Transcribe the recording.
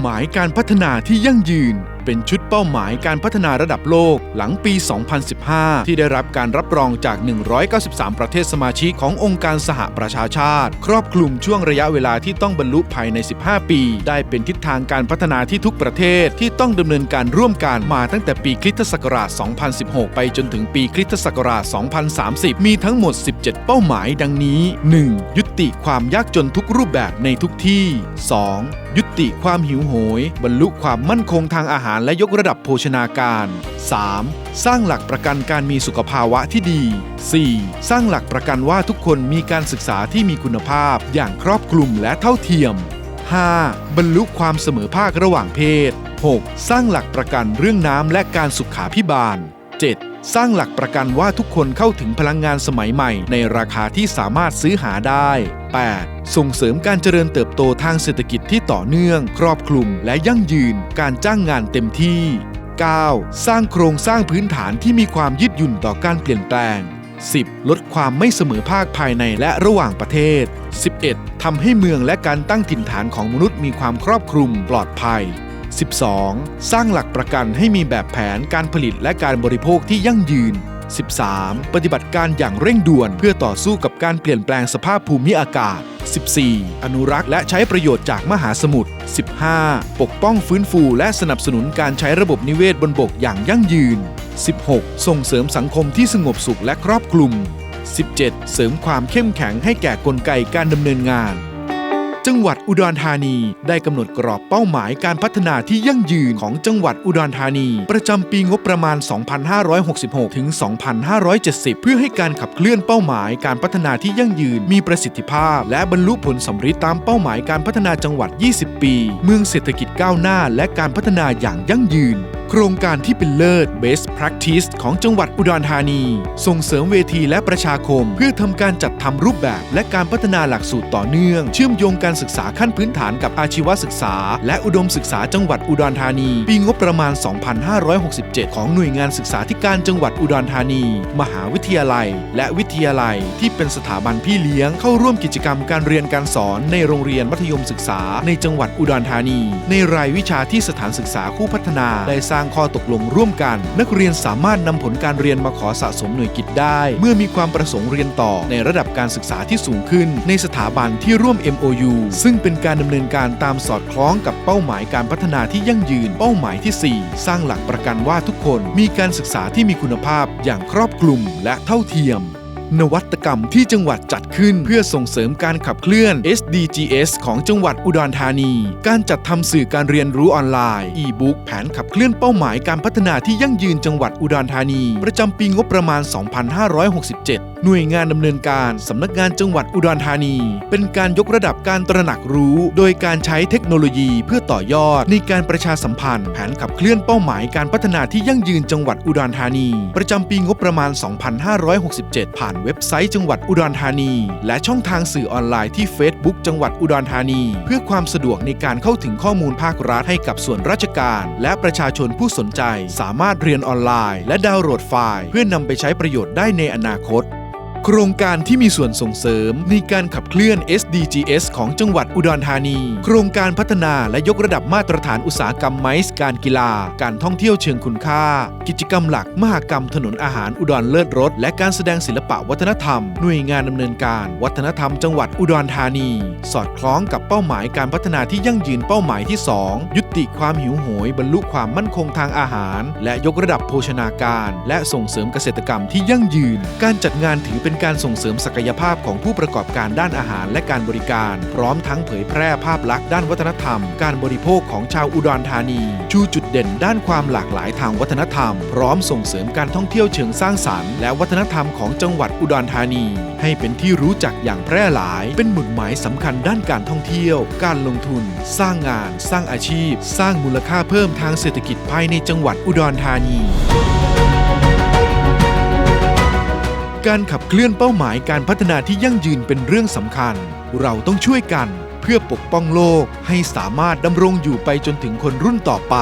หมายการพัฒนาที่ยั่งยืน เป็นชุดเป้าหมายการพัฒนาระดับโลกหลังปี 2015 ที่ได้รับการรับรองจาก 193 ประเทศสมาชิกขององค์การสหประชาชาติ ครอบคลุมช่วงระยะเวลาที่ต้องบรรลุภายใน 15 ปี ได้เป็นทิศทางการพัฒนาที่ทุกประเทศที่ต้องดำเนินการร่วมกันมาตั้งแต่ปีคริสตศักราช 2016 ไปจนถึงปีคริสตศักราช 2030 มีทั้งหมด 17 เป้าหมายดังนี้ 1. ยุติความยากจนทุกรูปแบบในทุกที่ 2. ยุติความหิวโหย บรรลุความมั่นคงทางอาหารและยกระดับโภชนาการ 3. สร้างหลักประกันการมีสุขภาวะที่ดี 4. สร้างหลักประกันว่าทุกคนมีการศึกษาที่มีคุณภาพ อย่างครอบคลุมและเท่าเทียม 5. บรรลุความเสมอภาคระหว่างเพศ 6. สร้างหลักประกันเรื่องน้ำและการสุขาพิบาล 7. สร้างหลักประกันว่าทุกคนเข้าถึงพลังงานสมัยใหม่ ในราคาที่สามารถซื้อหาได้ 8. ส่งเสริมการเจริญเติบโตทางเศรษฐกิจที่ต่อเนื่อง ครอบคลุมและยั่งยืนการจ้างงานเต็มที่ 9. สร้างโครงสร้างพื้นฐานที่มีความยืดหยุ่นต่อการเปลี่ยนแปลง 10. ลดความไม่เสมอภาคภายในและระหว่างประเทศ 11. ทำให้เมืองและการตั้งถิ่นฐานของมนุษย์มีความครอบคลุมปลอดภัย 12. สร้างหลักประกันให้มีแบบแผนการผลิตและการบริโภคที่ยั่งยืน 13. ปฏิบัติการอย่างเร่งด่วน เพื่อต่อสู้กับการเปลี่ยนแปลงสภาพภูมิอากาศ 14. อนุรักษ์และใช้ประโยชน์จากมหาสมุทร 15. ปกป้องฟื้นฟูและสนับสนุนการใช้ระบบนิเวศบนบกอย่างยั่งยืน 16. ส่งเสริมสังคมที่สงบสุขและครอบคลุม 17. เสริมความเข้มแข็งให้แก่กลไกการดำเนินงาน จังหวัดอุดรธานีได้กำหนดกรอบเป้าหมายการพัฒนาที่ยั่งยืนของจังหวัดอุดรธานี ประจำปีงบประมาณ 2566 ถึง 2570 เพื่อให้การขับเคลื่อนเป้าหมายการพัฒนาที่ยั่งยืนมีประสิทธิภาพ และบรรลุผลสำเร็จตามเป้าหมายการพัฒนาจังหวัด 20 ปี เมืองเศรษฐกิจก้าวหน้า และการพัฒนาอย่างยั่งยืน ครงการที่เป็นเลิศ Best Practice ของจังหวัดอุดรธานี ส่งเสริมเวทีและประชาคม เพื่อทำการจัดทำรูปแบบ และการพัฒนาหลักสูตรต่อเนื่อง เชื่อมโยงการศึกษาขั้นพื้นฐานกับอาชีวศึกษา และอุดมศึกษาจังหวัดอุดรธานี ปีงบประมาณ 2567 ของหน่วยงานศึกษาธิการจังหวัดอุดรธานี มหาวิทยาลัย และวิทยาลัย ที่เป็นสถาบันพี่เลี้ยงเข้าร่วมกิจกรรมการเรียนการสอนในโรงเรียนมัธยมศึกษา ในจังหวัดอุดรธานี ในรายวิชาที่สถานศึกษาคู่พัฒนาได้สร้างข้อตกลงร่วมกัน นักเรียนสามารถนำผลการเรียนมาขอสะสมหน่วยกิตได้ เมื่อมีความประสงค์เรียนต่อในระดับการศึกษาที่สูงขึ้น ในสถาบันที่ร่วม MOU ซึ่งเป็นการดำเนินการตามสอดคล้องกับเป้าหมายการพัฒนาที่ยั่งยืน เป้าหมายที่ 4 สร้างหลักประกันว่าทุกคนมีการศึกษาที่มีคุณภาพอย่างครอบคลุมและเท่าเทียม นวัตกรรมที่จังหวัดจัดขึ้น เพื่อส่งเสริมการขับเคลื่อน SDGs ของจังหวัดอุดรธานี การจัดทำสื่อการเรียนรู้ออนไลน์ e-book แผนขับเคลื่อนเป้าหมายการพัฒนาที่ยั่งยืนจังหวัดอุดรธานี ประจำปีงบประมาณ 2567 หน่วยงานดำเนินการสำนักงานจังหวัดอุดรธานี เป็นการยกระดับการตระหนักรู้ โดยการใช้เทคโนโลยีเพื่อต่อยอด ในการประชาสัมพันธ์แผนขับเคลื่อนเป้าหมายการพัฒนาที่ยั่งยืนจังหวัดอุดรธานี ประจำปีงบประมาณ 2567 ผ่านเว็บไซต์จังหวัดอุดรธานี และช่องทางสื่อออนไลน์ที่ Facebook จังหวัดอุดรธานี เพื่อความสะดวกในการเข้าถึงข้อมูลภาครัฐให้กับส่วนราชการ และประชาชนผู้สนใจ สามารถเรียนออนไลน์ และดาวน์โหลดไฟล์ เพื่อนำไปใช้ประโยชน์ได้ในอนาคต โครงการที่มีส่วนส่งเสริมในการขับเคลื่อน SDGs ของจังหวัดอุดรธานี โครงการพัฒนาและยกระดับมาตรฐานอุตสาหกรรมไมซ์การกีฬา การท่องเที่ยวเชิงคุณค่า กิจกรรมหลักมหกรรมถนนอาหารอุดรเลิศรส และการแสดงศิลปะวัฒนธรรม หน่วยงานดำเนินการ วัฒนธรรมจังหวัดอุดรธานี สอดคล้องกับเป้าหมายการพัฒนาที่ยั่งยืนเป้าหมายที่ 2 ยุติความหิวโหยบรรลุความมั่นคงทางอาหาร และยกระดับโภชนาการ และส่งเสริมเกษตรกรรมที่ยั่งยืน การจัดงานถือเป็นการส่งเสริมศักยภาพของผู้ประกอบการด้านอาหารและการบริการ พร้อมทั้งเผยแพร่ภาพลักษณ์ด้านวัฒนธรรม การบริโภคของชาวอุดรธานี ชูจุดเด่นด้านความหลากหลายทางวัฒนธรรม พร้อมส่งเสริมการท่องเที่ยวเชิงสร้างสรรค์และวัฒนธรรมของจังหวัดอุดรธานี ให้เป็นที่รู้จักอย่างแพร่หลาย เป็นหมุดหมายสำคัญด้านการท่องเที่ยว การลงทุน สร้างงาน สร้างอาชีพ สร้างมูลค่าเพิ่มทางเศรษฐกิจภายในจังหวัดอุดรธานี การขับเคลื่อนเป้าหมายการพัฒนาที่ยั่งยืนเป็นเรื่องสำคัญ เราต้องช่วยกันเพื่อปกป้องโลกให้สามารถดำรงอยู่ไปจนถึงคนรุ่นต่อไป